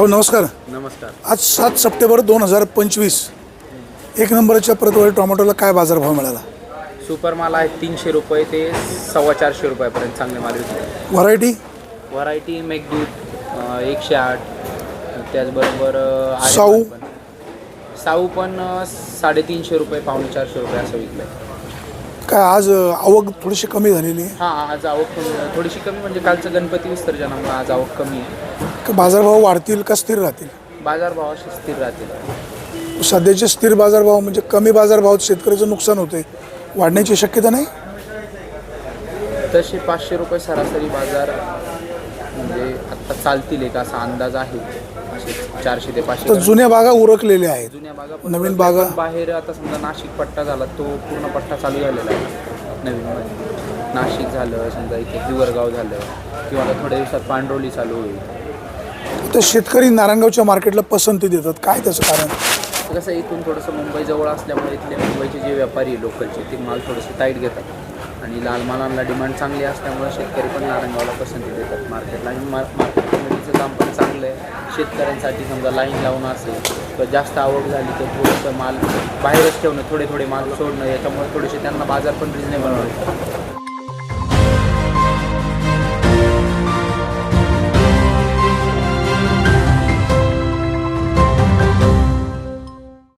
भाऊ नमस्कार. नमस्कार. आज सात सप्टेंबर दोन हजार पंचवीस. एक नंबरच्या प्रतवारी टोमॅटोला काय बाजारभाव मिळाला? सुपर माल आहे तीनशे रुपये ते सव्वा चारशे रुपयापर्यंत चांगले माल विकले व्हरायटी व्हरायटी मेघदूत एकशे आठ. त्याचबरोबर अं, साऊ? पण. साऊ पण अं, साडेतीनशे रुपये पावणे चारशे रुपये असं विकलं काय आज अ, आवक थोडीशी कमी झालेली आहे? हां आज आवक पण थोडीशी कमी म्हणजे कालचं गणपती विसर्जनामुळे आज आवक कमी आहे. का बाजारभाव वाढतील का स्थिर राहतील? बाजारभाव असे स्थिर राहतील. सध्याचे स्थिर बाजारभाव म्हणजे कमी बाजारभावात शेतकऱ्याचं नुकसान होते वाढण्याची शक्यता नाही? तसे पाचशे रुपये सरासरी बाजार म्हणजे आत्ता चालतील एक असा अंदाज आहे. असे चारशे ते पाचशे तर जुन्या बागा उरकलेल्या आहेत. जुन्या बागा पण नवीन बागा? बाहेर आता समजा नाशिक पट्टा झाला तो पूर्ण पट्टा चालू झालेला आहे. नवीन मध्ये. नाशिक झालं समजा इथे हिवरगाव झालं किंवा आता थोड्या दिवसात पांडवली चालू होईल. तर शेतकरी नारायणगावच्या मार्केटला पसंती देतात. काय त्याचं कारण? कसं इथून थोडंसं मुंबई जवळ असल्यामुळे इथले मुंबईचे जे व्यापारी आहे लोकलचे ते माल थोडंसं टाईट घेतात. आणि लाल मालांना डिमांड चांगली असल्यामुळे शेतकरी पण नारायणगावला पसंती देतात. मार्केटला आणि मार मार्केट कमिटीचं काम पण चांगलं आहे. शेतकऱ्यांसाठी समजा लाईन लावून असेल किंवा जास्त आवक झाली तर थोडंसं माल बाहेरच ठेवणं थोडे थोडे माल सोडणं याच्यामुळे थोडेसे त्यांना बाजार पण रिजनेबल मिळतो